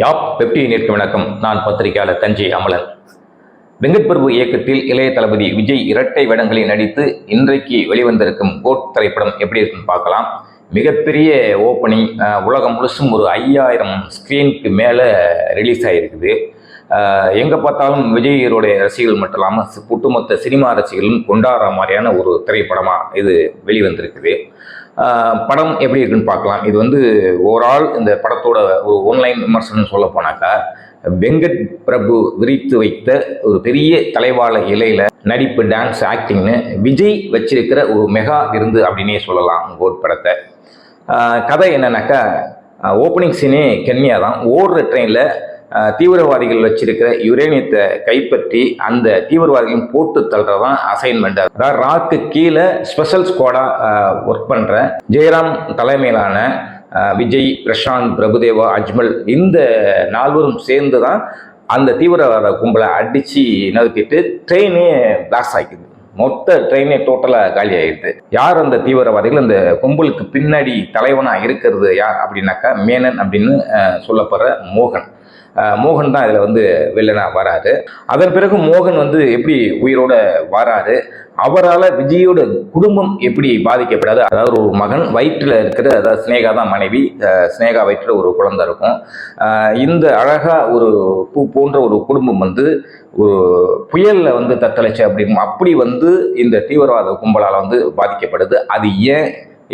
யாப் webbed நேற்று வணக்கம். நான் பத்திரிகையாளர் தஞ்சை அமலன். வெங்கட் பிரபு இயக்கத்தில் இளைய தளபதி விஜய் இரட்டை வேடங்களில் நடித்து இன்றைக்கு வெளிவந்திருக்கும் கோட் திரைப்படம் எப்படி இருக்குன்னு பார்க்கலாம். மிகப்பெரிய ஓப்பனிங் உலகம் முழுசும் ஒரு ஐயாயிரம் ஸ்க்ரீனுக்கு மேலே ரிலீஸ் ஆகிருக்குது எங்கே பார்த்தாலும் விஜயருடைய ரசிகர்கள் மட்டும் இல்லாமல் ஒட்டுமொத்த சினிமா ரசிகர்களும் கொண்டாடுற மாதிரியான ஒரு திரைப்படமாக இது வெளிவந்திருக்குது. படம் எப்படி இருக்குன்னு பார்க்கலாம். இது வந்து ஓவரால் இந்த படத்தோட ஒரு ஒன்லைன் விமர்சனம் சொல்ல போனாக்கா வெங்கட் பிரபு விரித்து வைத்த ஒரு பெரிய தலைவாழ இலையில நடிப்பு டான்ஸ் ஆக்டிங்னு விஜய் வச்சிருக்கிற ஒரு மெகா விருந்து அப்படின்னே சொல்லலாம் கோட் படத்தை. கதை என்னன்னாக்கா ஓப்பனிங் சீனே கென்யா தான் ஓடுற ட்ரெயினில் தீவிரவாதிகள் வச்சிருக்கிற யுரேனியத்தை கைப்பற்றி அந்த தீவிரவாதிகளையும் போட்டு தள்ளுறதான் அசைன்மெண்ட் அதாவது ராக்கு கீழே ஸ்பெஷல் ஸ்குவாடா ஒர்க் பண்ற ஜெயராம் தலைமையிலான விஜய் பிரசாந்த் பிரபுதேவா அஜ்மல் இந்த நால்வரும் சேர்ந்து தான் அந்த தீவிரவாத கும்பலை அடித்து நறுக்கிட்டு ட்ரெயினே பிளாஸ் ஆகிக்குது மொத்த ட்ரெயினே டோட்டலாக காலி ஆகிடுது யார் அந்த தீவிரவாதிகள்? அந்த கும்பலுக்கு பின்னாடி தலைவனாக இருக்கிறது யார் அப்படின்னாக்கா மேனன் அப்படின்னு சொல்லப்படுற மோகன். மோகன் தான் இதில் வந்து வில்லனாக வராரு. அதன் பிறகு மோகன் வந்து எப்படி உயிரோட வராரு? அவரால் விஜயோட குடும்பம் எப்படி பாதிக்கப்படாது? அதாவது ஒரு மகன் வயிற்றில் இருக்கிற அதாவது ஸ்னேகா தான் மனைவி. ஸ்னேகா வயிற்றில் ஒரு குழந்தை இருக்கும். இந்த அழகாக ஒரு பூ போன்ற ஒரு குடும்பம் வந்து ஒரு புயலில் வந்து தத்தளிச்சு அப்படி அப்படி வந்து இந்த தீவிரவாத கும்பலால் வந்து பாதிக்கப்படுது. அது ஏன்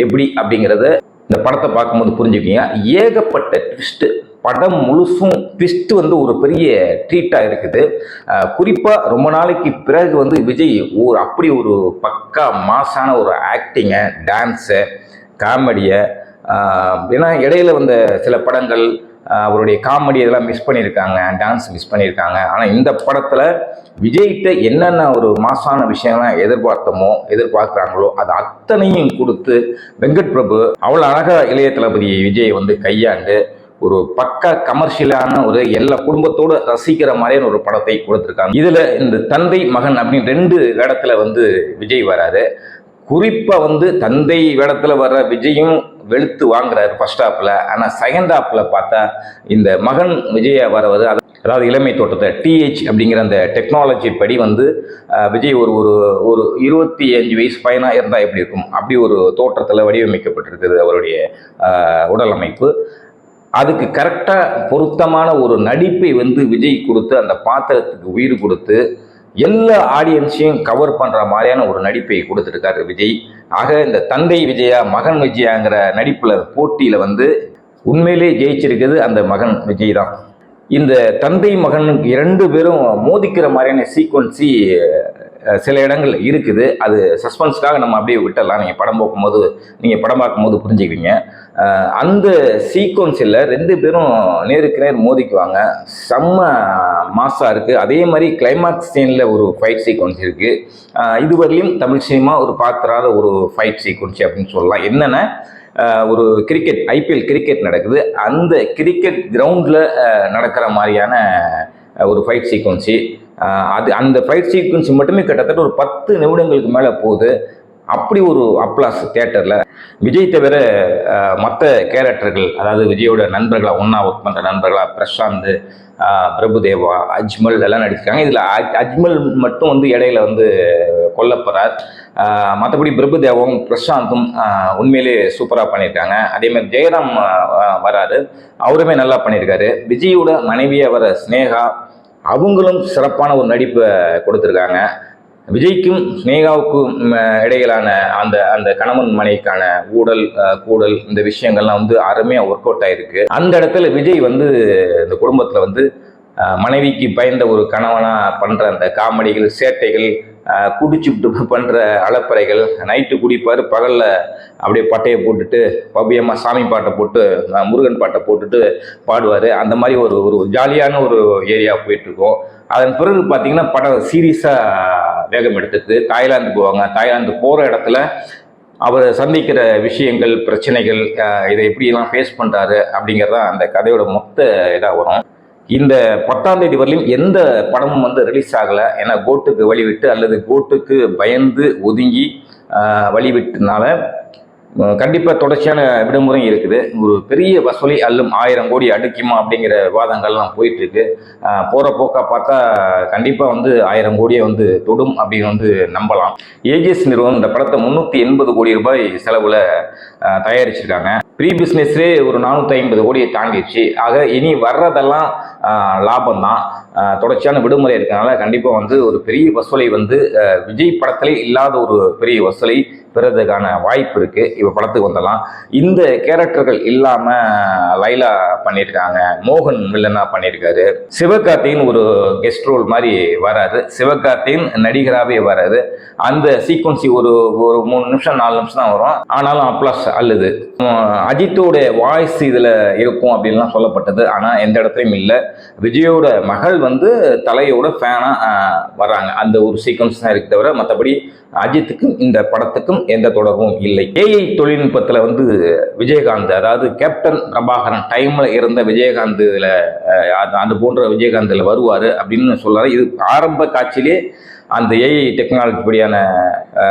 எப்படி அப்படிங்கிறத இந்த படத்தை பார்க்கும்போது புரிஞ்சுக்கிங்க ஏகப்பட்ட ட்விஸ்ட்டு படம் முழுசும் ட்விஸ்ட் வந்து ஒரு பெரிய ட்ரீட்டாக இருக்குது. குறிப்பாக ரொம்ப நாளைக்கு பிறகு வந்து விஜய் ஒரு அப்படி ஒரு பக்கா மாசான ஒரு ஆக்டிங்கை டான்ஸை காமெடியை ஏன்னா இடையில வந்த சில படங்கள் அவருடைய காமெடி இதெல்லாம் மிஸ் பண்ணியிருக்காங்க டான்ஸ் மிஸ் பண்ணியிருக்காங்க. ஆனால் இந்த படத்தில் விஜய்கிட்ட என்னென்ன ஒரு மாசான விஷயம்லாம் எதிர்பார்த்தமோ எதிர்பார்க்குறாங்களோ அது அத்தனையும் கொடுத்து வெங்கட் பிரபு அவ்வளோ அழகாக இளைய தளபதி விஜய் வந்து கையாண்டு ஒரு பக்கா கமர்ஷியலான ஒரு எல்லா குடும்பத்தோடு ரசிக்கிற மாதிரியான ஒரு படத்தை கொடுத்துருக்காங்க. இதில் இந்த தந்தை மகன் அப்படின்னு ரெண்டு இடத்துல வந்து விஜய் வராரு. குறிப்பாக வந்து தந்தை இடத்துல வர்ற விஜயும் வெளுத்து வாங்குறாரு ஃபர்ஸ்ட் ஹாப்பில் ஆனால் செகண்ட் ஹாப்பில் பார்த்தா இந்த மகன் விஜய வரவது அது- அதாவது இளமை தோட்டத்தை டிஹெச் அப்படிங்கிற அந்த டெக்னாலஜி படி வந்து விஜய் ஒரு ஒரு ஒரு இருபத்தி அஞ்சு வயசு பையனாக இருந்தால் எப்படி இருக்கும்? அப்படி ஒரு தோற்றத்தில் வடிவமைக்கப்பட்டிருக்குது அவருடைய உடல் அமைப்பு. அதுக்கு கரெக்டாக பொருத்தமான ஒரு நடிப்பை வந்து விஜய் கொடுத்து அந்த பாத்திரத்துக்கு உயிர் கொடுத்து எல்லா ஆடியன்ஸையும் கவர் பண்ணுற மாதிரியான ஒரு நடிப்பை கொடுத்துருக்காரு விஜய். ஆக இந்த தந்தை விஜயா மகன் விஜயாங்கிற நடிப்பில் போட்டியில் வந்து உண்மையிலே ஜெயிச்சிருக்கிறது அந்த மகன் விஜய் தான். இந்த தந்தை மகன் இரண்டு பேரும் மோதிக்கிற மாதிரியான சீக்வன்சி சில இடங்கள் இருக்குது. அது சஸ்பென்ஸ்க்காக நம்ம அப்படியே விட்டலாம் நீங்கள் படம் பார்க்கும்போது நீங்கள் படம் பார்க்கும்போது புரிஞ்சுக்குவீங்க. அந்த சீக்வன்ஸில் ரெண்டு பேரும் நேருக்கு நேர் மோதிக்குவாங்க. செம்ம மாசாக இருக்குது அதே மாதிரி கிளைமாக்ஸ் சீனில் ஒரு ஃபைட் சீக்வன்ஸ் இருக்குது இதுவரையிலும் தமிழ் சினிமா ஒரு பார்த்துறாத ஒரு ஃபைட் சீக்வன்ஸ் அப்படின்னு சொல்லலாம். என்னென்ன ஒரு கிரிக்கெட் ஐபிஎல் கிரிக்கெட் நடக்குது. அந்த கிரிக்கெட் கிரவுண்டில் நடக்கிற மாதிரியான ஒரு ஃபைட் சீக்வன்ஸு அது அந்த ஃபைட் சீக்வன்ஸ் மட்டுமே கிட்டத்தட்ட ஒரு பத்து நிமிடங்களுக்கு மேலே போகுது. அப்படி ஒரு அப்ளாஸ் தேட்டரில் விஜய் தவிர மற்ற கேரக்டர்கள் அதாவது விஜயோட நண்பர்களா ஒன்றா ஒர்க் பண்ணுற நண்பர்களாக பிரசாந்த் பிரபுதேவா அஜ்மல் எல்லாம் நடிச்சிருக்காங்க. இதில் அஜ்மல் மட்டும் வந்து இடையில வந்து கொல்லப்படுறார். மற்றபடி பிரபுதேவும் பிரசாந்தும் உண்மையிலே சூப்பராக பண்ணியிருக்காங்க. அதேமாதிரி ஜெயராம் வராரு. அவருமே நல்லா பண்ணியிருக்காரு. விஜயோட மனைவியாக வர ஸ்னேகா அவங்களும் சிறப்பான ஒரு நடிப்பை கொடுத்துருக்காங்க. விஜய்க்கும் ஸ்னேகாவுக்கும் இடையிலான அந்த அந்த கணவன் மனைக்கான ஊடல் கூடல் இந்த விஷயங்கள்லாம் வந்து அருமையாக ஒர்க் அவுட் ஆயிருக்கு. அந்த இடத்துல விஜய் வந்து இந்த குடும்பத்தில் வந்து மனைவிக்கு பயந்த ஒரு கணவனாக பண்ணுற அந்த காமெடிகள் சேட்டைகள் குடிச்சுட்டு பண்ணுற அலப்பறைகள் நைட்டு குடிப்பார் பகலில் அப்படியே பட்டையை போட்டுட்டு பவ்யமாக சாமி பாட்டை போட்டு முருகன் பாட்டை போட்டுட்டு பாடுவார். அந்த மாதிரி ஒரு ஒரு ஜாலியான ஒரு ஏரியா போயிட்டுருக்கோம். அதன் பிறகு பார்த்தீங்கன்னா படம் சீரியஸாக வேகம் எடுத்துட்டு தாய்லாந்து போவாங்க. தாய்லாந்து போகிற இடத்துல அவர் சந்திக்கிற விஷயங்கள் பிரச்சனைகள் இதை எப்படியெல்லாம் ஃபேஸ் பண்ணுறாரு அப்படிங்கிறதான் அந்த கதையோட மொத்த இதாக வரும். இந்த பத்தாம் தேதி வரலையும் எந்த படமும் வந்து ரிலீஸ் ஆகலை. ஏன்னா கோட்டுக்கு வழிவிட்டு அல்லது கோட்டுக்கு பயந்து ஒதுங்கி வழிவிட்டனால கண்டிப்பாக தொடர்ச்சியான விடுமுறை இருக்குது. ஒரு பெரிய வசூலி அல்லும் ஆயிரம் கோடி அடிக்குமா அப்படிங்கிற விவாதங்கள்லாம் போயிட்டுருக்கு. போகிற போக்காக பார்த்தா கண்டிப்பாக வந்து ஆயிரம் கோடியை வந்து தொடும் அப்படின்னு வந்து நம்பலாம். ஏஜிஎஸ் நிறுவனம் இந்த படத்தை முந்நூற்றி எண்பது கோடி ரூபாய் செலவில் தயாரிச்சிருக்காங்க. ப்ரீ பிஸ்னஸ்லேயே ஒரு நானூற்றி ஐம்பது கோடியை தாண்டிடுச்சு. ஆக இனி வர்றதெல்லாம் லாபம் தான் தொடர்ச்சியான விடுமுறை இருக்கனால கண்டிப்பாக வந்து ஒரு பெரிய வசூலை வந்து விஜய் படத்திலே இல்லாத ஒரு பெரிய வசூலை பெறதுக்கான வாய்ப்பு இருக்கு. இப்போ படத்துக்கு வந்துடலாம் இந்த கேரக்டர்கள் இல்லாம லைலா பண்ணியிருக்காங்க மோகன் வில்லனா பண்ணியிருக்காரு. சிவகார்த்தியின் ஒரு கெஸ்ட் ரோல் மாதிரி வராது சிவகார்த்தியின் நடிகராகவே வராது அந்த சீக்வன்சி ஒரு ஒரு மூணு நிமிஷம் நாலு நிமிஷம் தான் வரும். ஆனாலும் அப்ளாஸ் அல்லுது அஜித்தோடைய அஜித்தோட வாய்ஸ் இதில் இருக்கும் அப்படின்லாம் சொல்லப்பட்டது. ஆனால் எந்த இடத்துலையும் இல்லை. விஜயோட மகள் வந்து தலையோட ஃபேனாக வர்றாங்க. அந்த ஒரு சீக்வன்ஸ் தான் இருக்கு தவிர மற்றபடி அஜித்துக்கும் இந்த படத்துக்கும் எந்த தொடர்பும் இல்லை. ஏஐ தொழில்நுட்பத்தில் வந்து விஜயகாந்த் அதாவது கேப்டன் பிரபாகரன் டைமில் இருந்த விஜயகாந்த் இதில் அது- போன்ற விஜயகாந்த் வருவார் அப்படின்னு சொல்கிறார் இது ஆரம்ப காட்சியிலே அந்த ஏஐ டெக்னாலஜி படியான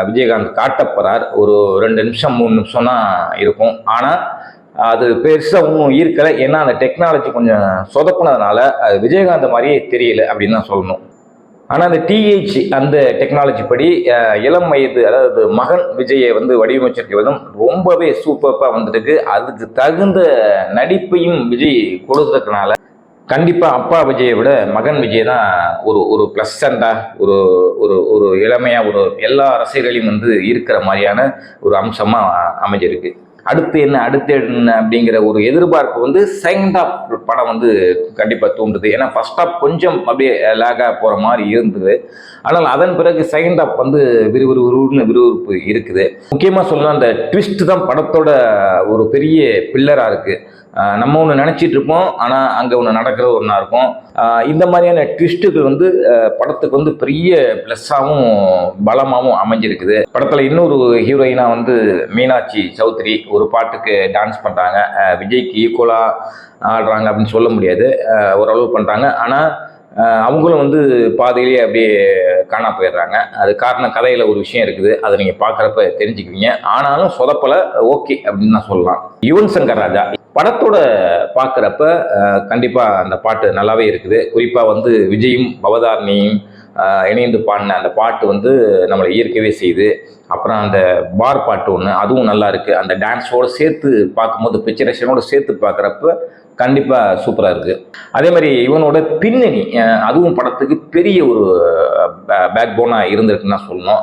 விஜயகாந்த் காட்டப்படுறார் ஒரு ரெண்டு நிமிஷம் மூணு நிமிஷம் தான் இருக்கும். ஆனால் அது பெருசாக ஒன்றும் ஈர்க்கலை ஏன்னா அந்த டெக்னாலஜி கொஞ்சம் சொதப்புனதுனால அது விஜயகாந்த் மாதிரியே தெரியல அப்படின்னு தான் சொல்லணும். ஆனால் அந்த டிஹெச் அந்த டெக்னாலஜி படி இளம் வயது அதாவது மகன் விஜயை வந்து வடிவமைச்சிருக்க விதம் ரொம்பவே சூப்பராக வந்துருக்கு அதுக்கு தகுந்த நடிப்பையும் விஜய் கொடுத்ததுனால கண்டிப்பாக அப்பா விஜயை விட மகன் விஜய் தான் ஒரு ஒரு ப்ளசண்டாக ஒரு ஒரு ஒரு இளமையாக ஒரு எல்லா ரசிகர்களையும் வந்து இருக்கிற மாதிரியான ஒரு அம்சமாக அமைஞ்சிருக்கு. அடுத்து என்ன அடுத்து என்ன அப்படிங்கிற ஒரு எதிர்பார்ப்பு வந்து செகண்ட் ஆஃப் படம் வந்து கண்டிப்பாக தூண்டுது. ஏன்னா ஃபர்ஸ்ட் ஆஃப் கொஞ்சம் அப்படியே லேகாக போகிற மாதிரி இருந்தது. ஆனால் அதன் பிறகு செகண்ட் ஆஃப் வந்து விறுவிறு விறுவிறுப்பு இருக்குது. முக்கியமாக சொல்லணும் அந்த ட்விஸ்ட் தான் படத்தோட ஒரு பெரிய பில்லராக இருக்குது நம்ம ஒன்று நினச்சிட்டு இருப்போம் ஆனால் அங்கே ஒன்று நடக்கிறது ஒன்றா இருக்கும். இந்த மாதிரியான ட்விஸ்ட்டுகள் வந்து படத்துக்கு வந்து பெரிய ப்ளஸ்ஸாகவும் பலமாகவும் அமைஞ்சிருக்குது. படத்தில் இன்னொரு ஹீரோயினாக வந்து மீனாட்சி சௌத்ரி ஒரு பாட்டுக்கு டான்ஸ் பண்ணுறாங்க விஜய்க்கு ஈக்குவலாக ஆடுறாங்க அப்படின்னு சொல்ல முடியாது. ஓரளவு பண்ணுறாங்க ஆனால் அவங்களும் வந்து பாதையிலேயே அப்படியே காணா போயிடுறாங்க. அது காரணம் கதையில் ஒரு விஷயம் இருக்குது. அதை நீங்கள் பார்க்குறப்ப தெரிஞ்சுக்குவீங்க. ஆனாலும் சொதப்பலை ஓகே அப்படின்னு நான் சொல்லலாம். யுவன் சங்கர் ராஜா படத்தோட பார்க்குறப்ப கண்டிப்பாக அந்த பாட்டு நல்லாவே இருக்குது. குறிப்பாக வந்து விஜயும் பவதாரணியும் இணைந்து பாடின அந்த பாட்டு வந்து நம்மளை ஈர்க்கவே செய்யுது. அப்புறம் அந்த பார் பாட்டு ஒன்று அதுவும் நல்லா இருக்குது அந்த டான்ஸோடு சேர்த்து பார்க்கும்போது பிக்சரேஷனோடு சேர்த்து பார்க்குறப்ப கண்டிப்பாக சூப்பராக இருக்குது அதே மாதிரி இவனோட பின்னணி அதுவும் படத்துக்கு பெரிய ஒரு பேக் போனாக இருந்திருக்குன்னு தான் சொல்லணும்.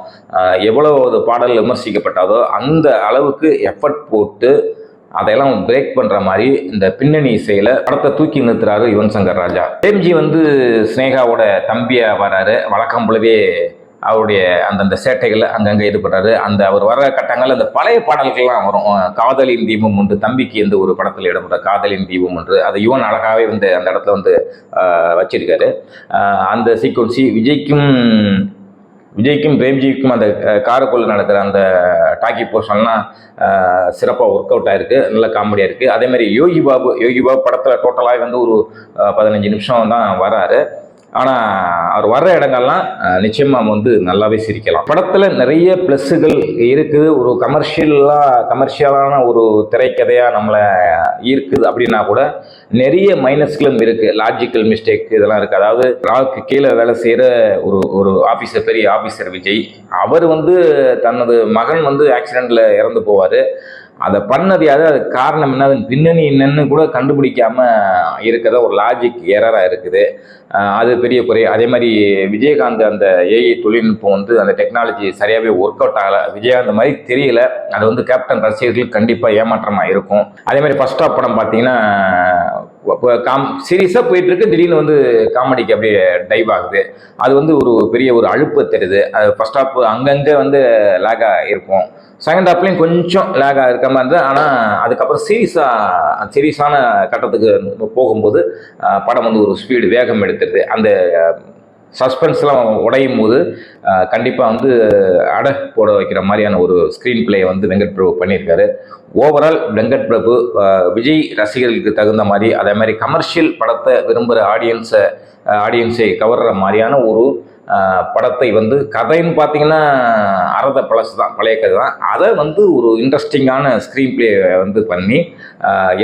எவ்வளோ அது பாடல் விமர்சிக்கப்பட்டாதோ அந்த அளவுக்கு எஃபர்ட் போட்டு அதையெல்லாம் பிரேக் பண்ற மாதிரி இந்த பின்னணி இசையில படத்தை தூக்கி நிறுத்துறாரு யுவன் சங்கர் ராஜா. பிரேம்ஜி வந்து ஸ்னேகாவோட தம்பியா வராரு. வழக்கம் போலவே அவருடைய அந்தந்த சேட்டைகளை அங்கங்கே இது பண்ணுறாரு அந்த அவர் வர கட்டங்கள் அந்த பழைய பாடல்கள்லாம் வரும். காதலின் தீபம் ஒன்று தம்பிக்கு எந்த ஒரு படத்தில் இடம்பெற காதலின் தீபம் ஒன்று. அதை யுவன் அழகாகவே வந்து அந்த இடத்துல வந்து வச்சிருக்காரு. அந்த சீக்வன்சி விஜய்க்கும் விஜய்க்கும் பிரேம்ஜிக்கும் அந்த அஹ், நடக்கிற அந்த டாக்கி போர்ஷன்லாம் சிறப்பாக ஒர்க் அவுட் ஆயிருக்கு. நல்ல காமெடியாக இருக்குது அதேமாதிரி யோகி பாபு யோகி பாபு படத்தில் டோட்டலாக வந்து ஒரு பதினஞ்சு நிமிஷம் தான் வராரு. ஆனால் அவர் வர்ற இடங்கள்லாம் நிச்சயமாக நிச்சயமா வந்து நல்லாவே சிரிக்கலாம். படத்தில் நிறைய ப்ளஸ்ஸுகள் இருக்குது. ஒரு கமர்ஷியலாக கமர்ஷியலான ஒரு திரைக்கதையாக நம்மளை ஈர்க்குது அப்படின்னா கூட நிறைய மைனஸ்களும் இருக்குது லாஜிக்கல் மிஸ்டேக் இதெல்லாம் இருக்குது அதாவது ராவுக்கு கீழே வேலை செய்கிற ஒரு ஒரு ஆஃபீஸர் பெரிய ஆஃபீஸர் விஜய் அவர் வந்து தனது மகன் வந்து ஆக்சிடெண்ட்டில் இறந்து போவார். அதை பண்ணது யாரு? அதுக்கு காரணம் என்ன? அதன் பின்னணி என்னன்னு கூட கண்டுபிடிக்காம இருக்கிறத ஒரு லாஜிக் எரராக இருக்குது. அது பெரிய குறை. அதே மாதிரி விஜயகாந்த் அந்த ஏஐ தொழில்நுட்பம் வந்து அந்த டெக்னாலஜி சரியாகவே ஒர்க் அவுட் ஆகலை. விஜயகாந்த் மாதிரி தெரியல. அது வந்து கேப்டன் ரசிகர்களுக்கு கண்டிப்பாக ஏமாற்றமாக இருக்கும். அதே மாதிரி ஃபர்ஸ்ட் ஆஃப் படம் பார்த்தீங்கன்னா காம் சீரியஸாக போயிட்டு இருக்கு திடீர்னு வந்து காமெடிக்கு அப்படியே டைவ் ஆகுது. அது வந்து ஒரு பெரிய ஒரு அழுப்பு தெரியுது அது ஃபர்ஸ்ட் ஆஃப் அங்கங்கே வந்து லேக்காக இருக்கும். செகண்ட் ஹாஃப்லேயும் கொஞ்சம் லேகாக இருக்க மாதிரி இருந்தது. ஆனால் அதுக்கப்புறம் சீரியஸாக சீரியஸான கட்டத்துக்கு போகும்போது படம் வந்து ஒரு ஸ்பீடு வேகம் எடுத்துருது. அந்த சஸ்பென்ஸ்லாம் உடையும் போது கண்டிப்பாக வந்து அட போட வைக்கிற மாதிரியான ஒரு ஸ்க்ரீன் பிளேயை வந்து வெங்கட் பிரபு பண்ணியிருக்காரு. ஓவரால் வெங்கட் பிரபு விஜய் ரசிகர்களுக்கு தகுந்த மாதிரி அதே மாதிரி கமர்ஷியல் படத்தை விரும்புகிற ஆடியன்ஸை ஆடியன்ஸை கவர்ற மாதிரியான ஒரு படத்தை வந்து கதைன்னு பார்த்தீங்கன்னா அறத பழசு தான் பழைய கதை தான். அதை வந்து ஒரு இன்ட்ரெஸ்டிங்கான ஸ்க்ரீன் ப்ளே வந்து பண்ணி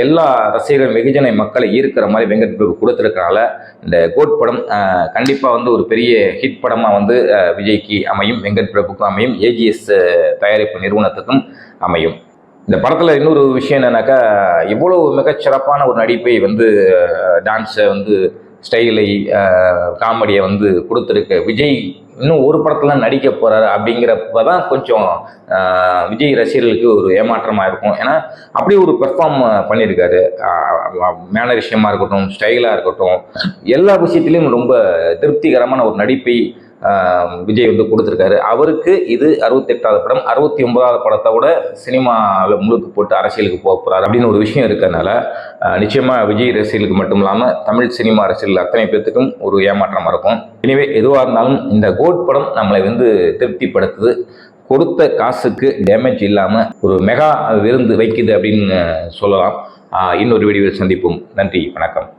எல்லா ரசிகர்கள் வெகுஜன மக்களை ஈர்க்கிற மாதிரி வெங்கட் பிரபு கொடுத்துருக்கனால இந்த கோட் படம் கண்டிப்பாக வந்து ஒரு பெரிய ஹிட் படமாக வந்து விஜய்க்கு அமையும் வெங்கட் பிரபுக்கும் அமையும் ஏஜிஎஸ் தயாரிப்பு நிறுவனத்துக்கும் அமையும். இந்த படத்தில் இன்னொரு விஷயம் என்னன்னாக்கா இவ்வளோ மிகச்சிறப்பான ஒரு நடிப்பை வந்து டான்ஸை வந்து ஸ்டைலை காமெடியை வந்து கொடுத்துருக்கு. விஜய் இன்னும் ஒரு படத்தில் நடிக்க போகிறாரு அப்படிங்கிறப்ப தான் கொஞ்சம் விஜய் ரசிகர்களுக்கு ஒரு ஏமாற்றமாக இருக்கும். ஏன்னா அப்படி ஒரு பெர்ஃபார்ம் பண்ணியிருக்காரு மேனரிஷியமாக இருக்கட்டும் ஸ்டைலாக இருக்கட்டும் எல்லா விஷயத்துலையும் ரொம்ப திருப்திகரமான ஒரு நடிப்பை விஜய் வந்து கொடுத்துருக்காரு. அவருக்கு இது அறுபத்தெட்டாவது படம். அறுபத்தி ஒன்பதாவது படத்தை விட சினிமாவில் முழுக்கு போட்டு அரசியலுக்கு போக போகிறார் அப்படின்னு ஒரு விஷயம் இருக்கிறதுனால நிச்சயமாக விஜய் அரசியலுக்கு மட்டும் இல்லாமல் தமிழ் சினிமா அரசியல் அத்தனை பேர்த்துக்கும் ஒரு ஏமாற்றமாக இருக்கும். எனவே எதுவாக இருந்தாலும் இந்த கோட் படம் நம்மளை வந்து திருப்திப்படுத்துது. கொடுத்த காசுக்கு டேமேஜ் இல்லாமல் ஒரு மெகா விருந்து வைக்குது அப்படின்னு சொல்லலாம். இன்னொரு வீடியோவில் சந்திப்போம். நன்றி வணக்கம்.